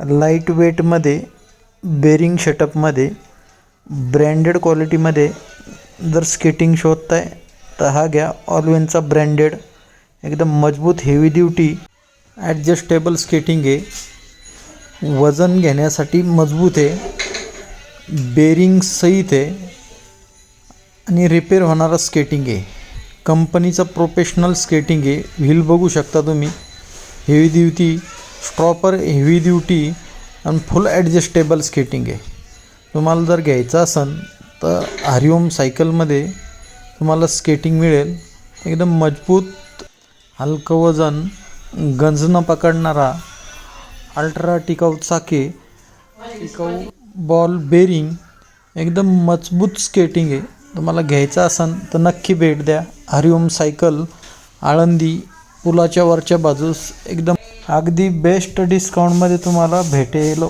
Light वेटमध्ये bearing शटअपमध्ये branded क्वालिटीमध्ये जर स्केटिंग शोधताय तर हा घ्या. ऑलवेनचा ब्रँडेड एकदम मजबूत हेवी ड्युटी ॲडजस्टेबल स्केटिंग आहे. वजन घेण्यासाठी मजबूत आहे. बेरिंग सहित आहे. आणि रिपेअर होणारा स्केटिंग आहे. कंपनीचं प्रोफेशनल स्केटिंग आहे. व्हील बघू शकता तुम्ही. Heavy duty proper heavy duty आणि फुल ॲडजस्टेबल स्केटिंग आहे. तुम्हाला जर घ्यायचं असेल तर हरिओम सायकलमध्ये तुम्हाला स्केटिंग मिळेल. एकदम मजबूत हलकं वजन गंज न पकडणारा अल्ट्रा टिकाऊ चाके टिकाऊ बॉल बेरिंग एकदम मजबूत स्केटिंग आहे. तुम्हाला घ्यायचं असेल तर नक्की भेट द्या. हरिओम सायकल आळंदी पुलाच्या वरच्या बाजूस एकदम अगदी बेस्ट डिस्काउंटमध्ये तुम्हाला भेटेल.